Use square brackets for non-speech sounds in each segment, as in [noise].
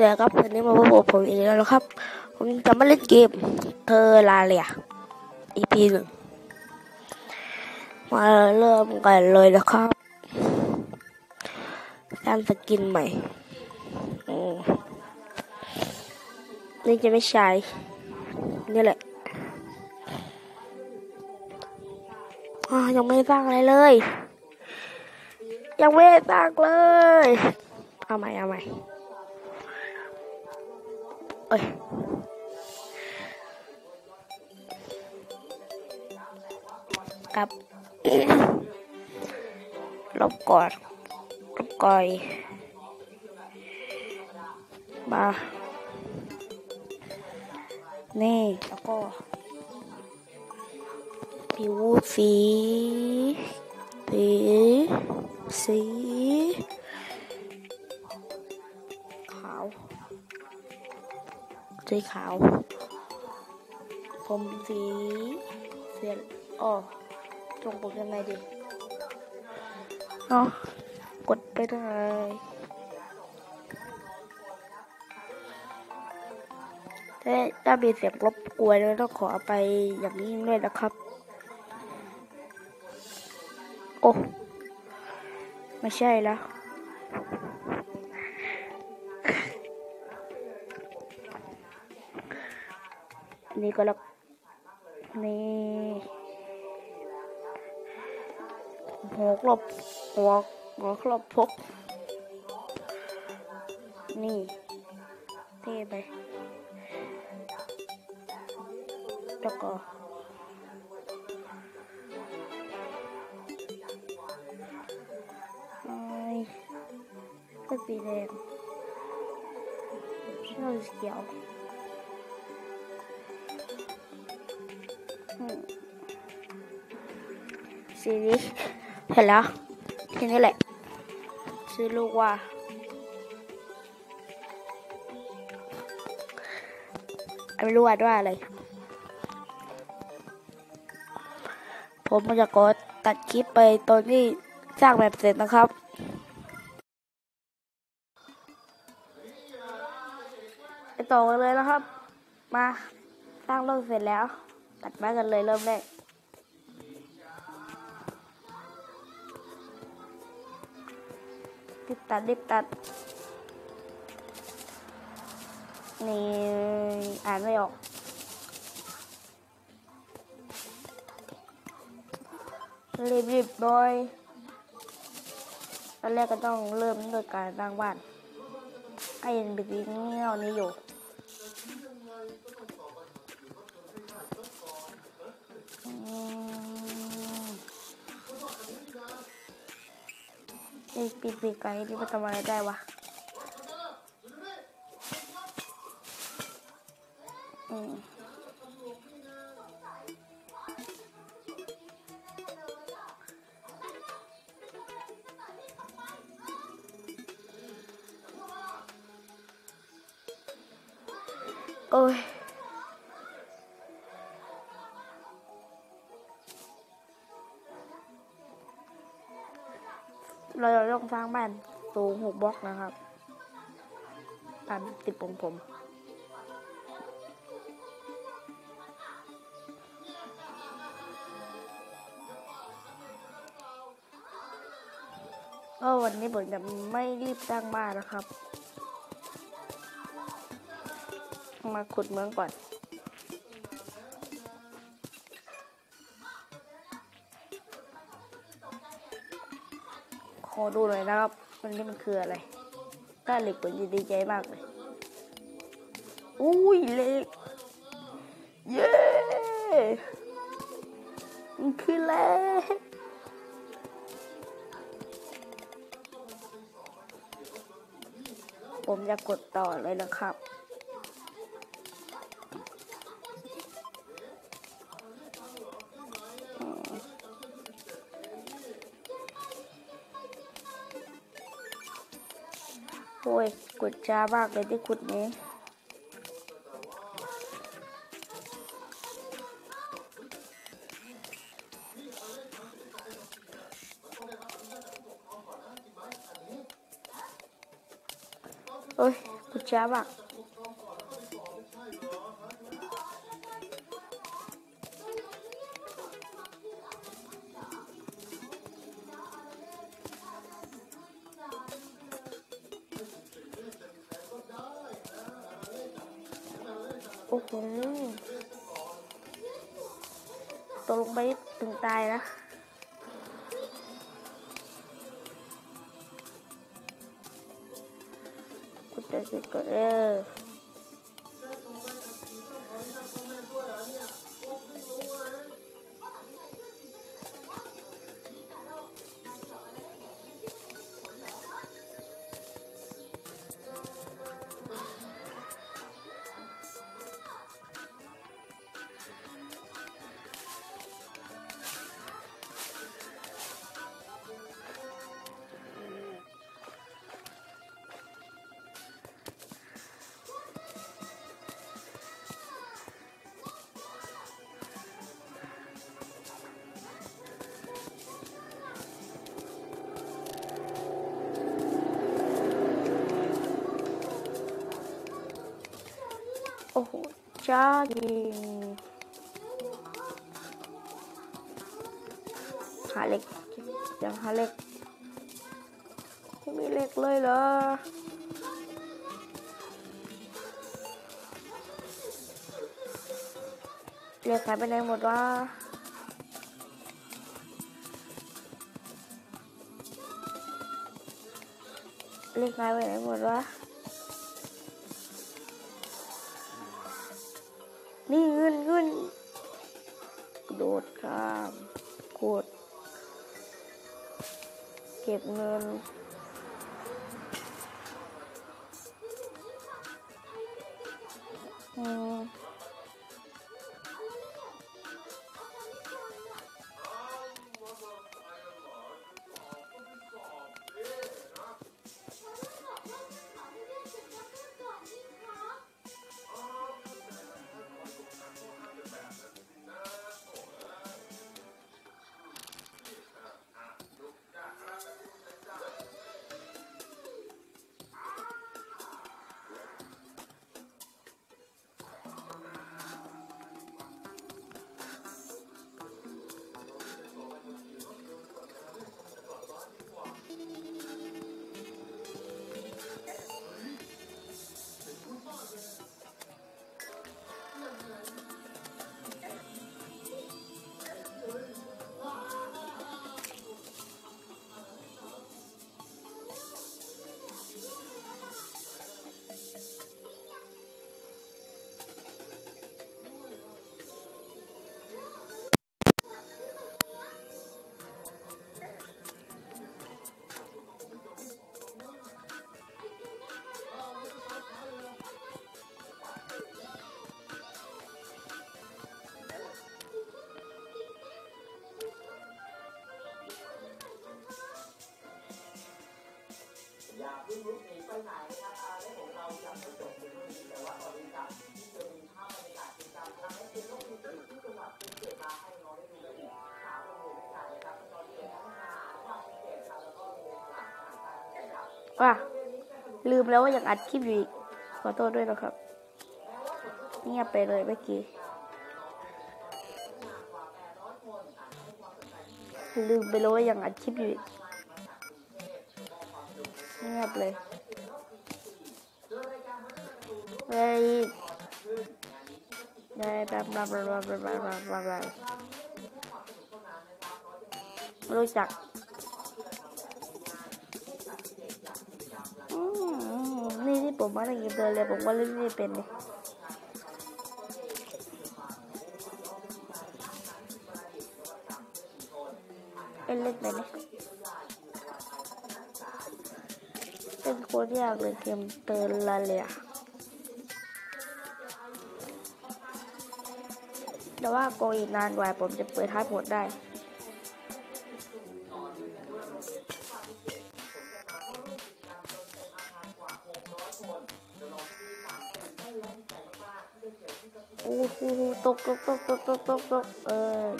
เดี๋ยวครับวันนี้มาพบกับผมอีกแล้วนะครับ ผมจะมาเล่นเกมเทอร์ลาเรีย EP หนึ่งมาเริ่มกันเลยนะครับสร้างสกินใหม่นี่จะไม่ใช่นี่แหละยังไม่สร้างอะไรเลย ยังไม่สร้างเลย เอาใหม่เอาใหม่ เอ้ยครับลบก่อนลบก่อยมานี่แล้วก็ผิวสีสีสี สีขาว ผมสีเสียอ๋อจงผมยังไงดีเนาะกดไปเลยถ้าถ้ามีเสียงรบกวนต้องขอไปอย่างนี้ด้วยนะครับ โอ้ ไม่ใช่แล้ว นี่ก็แล้วนี่หัวกลบหัวหัวกลบพกนี่เท่ไปแล้วก็ก็สีแดงชอบสีเขียว สีนี้เห็นแล้วแค่นี้แหละ ซื้อลูกว่า ไม่รู้ว่าด้วยอะไร ผมจะกดตัดคลิปไปตอนที่สร้างแบบเสร็จนะครับไปต่อกันเลยนะครับ มาสร้างโลกเสร็จแล้ว ตัดไม้กันเลยเริ่มแรก รีบตัดรีบตัด นี่อ่านไม่ออกรีบรีบโดยตอนแรกก็ต้องเริ่มด้วยการสร้างบ้านให้ยังเป็นเงี้ยวนี้อยู่ นี่ปีกปีกไก่นี่มันทำอะไรได้วะอืมโอ้ย เราจะต้องสร้างบ้านสูงหกบล็อกนะครับตามติดผมผม ก็วันนี้ผมจะไม่รีบสร้างบ้านนะครับ มาขุดเมืองก่อน ดูหน่อยนะครับมันนี่มันคืออะไรก้าเหล็กผมจะดีใจมากเลยอุ้ยเหล็กเย้มันคือเหล็กผมจะกดต่อเลยนะครับ อ้ยกดช้ามากเลยที่ขุดนี้โอ้ยกูคุณช้ามาก โอ้โหตกลงไปถึงตายนะกูจะสิกดเออ จ้าจริงหาเหล็กยังหาเหล็กไม่มีเหล็กเลยเหรอเหล็กหายไปไหนหมดวะเหล็กหายไปไหนหมดวะ ก็บเงิน อืม ว่าลืมแล้วว่ายังอัดคลิปอยู่อีก ขอโทษด้วยนะครับ เงียบไปเลยเมื่อกี้ ลืมไปเลยว่ายังอัดคลิปอยู่อีก เงียบเลยไอ้ไอ้แบบแบบแบบแบบแบบแบบรู้จัก ผมมาเล่นเกมเดินเลยผมว่าเล่นไม่เป็นเลยเล่นเล่นไปไหมเป็นโคตรยากเลยเกมเติร์นลาเลียแต่ว่าโกอีกนานกว่าผมจะเปิดท้ายหมดได้ u u tốc tốc tốc tốc ơi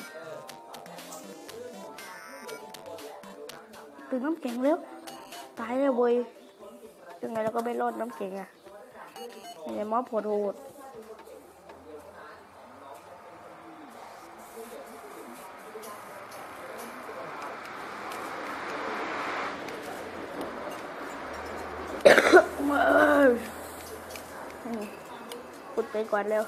từ nấm chèn léo tại là bùi từ ngày nó có bên lót nấm chèn à. Này là à. móp hột hột. [coughs] Mời. Cút tới quán leo.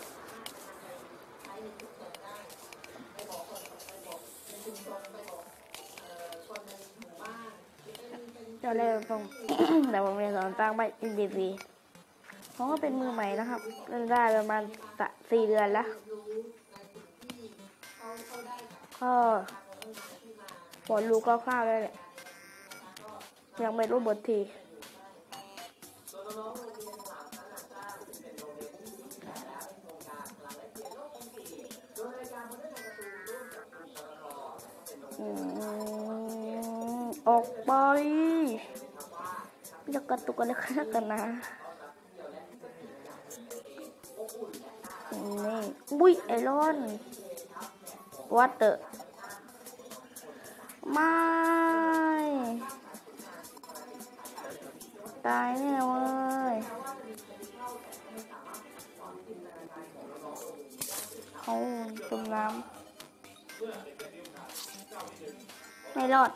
อนเร็วตองแรกผมแต่ผมเรียนสอนตั้งไม่ NDV เพราะว่าเป็นมือใหม่นะครับเล่นได้ประมาณสี่เดือนแล้วก็พอรู้คร่าวๆแล้วแหละยังไม่รู้บทที กระตุกอะไรขนาดกันนะนี่บุ้ยไอรอนวัตเตอร์ไม่ตายแน่เว้ยเขาจมน้ำไม่รอด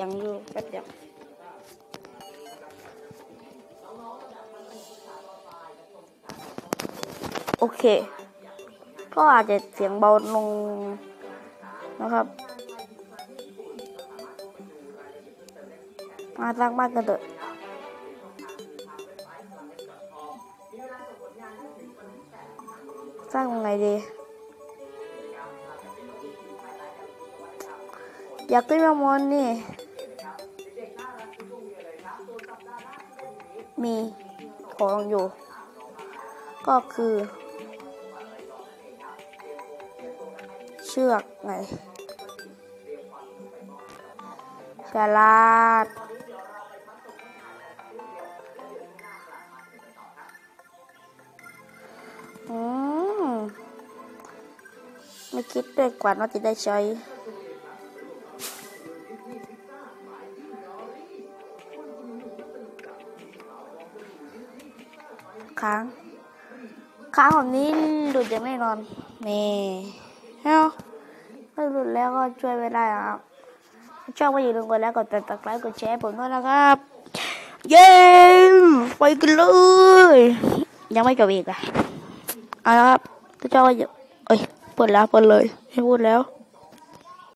สียงอยู่แป๊บเดียวโอเค ก็อาจจะเสียงเบาลงนะครับ มาสร้างบ้านกันเถอะสร้างยังไงดี อยากขึ้นมามอนนี่ มีของอยู่ ก็คือ เชือกไงฉลาดอืมไม่คิดด้วยก่อนว่าจะได้ใช้ ค้างค้างแบบนี้หลุดอย่างแน่นอนนี่เฮ้ยถ้าหลุดแล้วก็ช่วยไม่ได้ครับชอบก็อย่าลืมกดไลค์กดติดตามกดแชร์ผมด้วยนะครับ เย้ไปกันเลย ยังไม่จบอีกอะเอาละครับถ้าชอบก็อย่าเอ้ยเปิดแล้วเปิดเลยไม่พูดแล้ว